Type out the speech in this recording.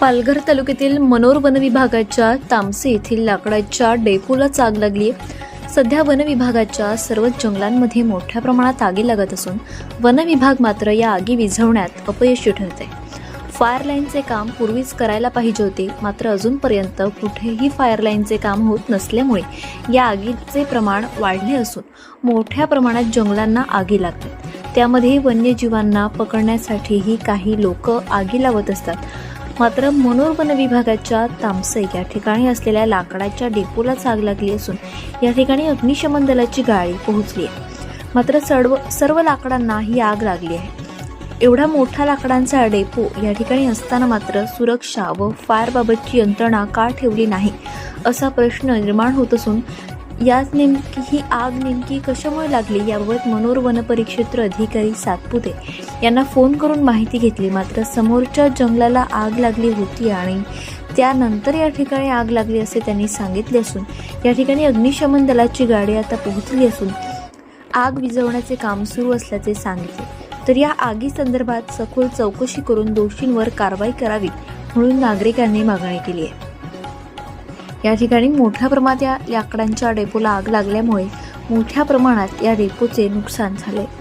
पालघर तालुक्यातील मनोर वन विभागाच्या तामसे येथील लाकडाच्या डेपोला आग लागली सध्या वन विभागाच्या सर्वच जंगलांमध्ये मोठ्या प्रमाणात आगी लागत असून वन विभाग मात्र या आगी विझवण्यात अपयशी ठरते फायर लाईनचे काम पूर्वीच करायला पाहिजे होते मात्र अजूनपर्यंत कुठेही फायर लाईनचे काम होत नसल्यामुळे या आगीचे प्रमाण वाढले असून मोठ्या प्रमाणात जंगलांना आगी लागतात. त्यामध्ये वन्यजीवांना पकडण्यासाठीही काही लोक आगी लावत असतात. मात्र मनोर वन विभागाच्या तामसई या ठिकाणी असलेल्या लाकडाच्या डेपोलाच आग लागली असून या ठिकाणी अग्निशमन दलाची गाडी पोहोचली आहे. मात्र सर्व सर्व लाकडांना ही आग लागली आहे. एवढा मोठा लाकडांचा डेपो या ठिकाणी असताना मात्र सुरक्षा व फायरबाबतची यंत्रणा का ठेवली नाही असा प्रश्न निर्माण होत असून याच नेमकी ही आग नेमकी कशामुळे लागली याबाबत मनोर वनपरिक्षेत्र अधिकारी सातपुते यांना फोन करून माहिती घेतली. मात्र समोरच्या जंगलाला आग लागली होती आणि त्यानंतर या ठिकाणी आग लागली असे त्यांनी सांगितले असून या ठिकाणी अग्निशमन दलाची गाडी आता पोहोचली असून आग विझवण्याचे काम सुरू असल्याचे सांगितले. तर या आगी संदर्भात सखोल चौकशी करून दोषींवर कारवाई करावी म्हणून नागरिकांनी मागणी केली आहे. या ठिकाणी मोठ्या प्रमाणात या लाकडांच्या डेपोला आग लागल्यामुळे मोठ्या प्रमाणात या डेपोचे नुकसान झाले.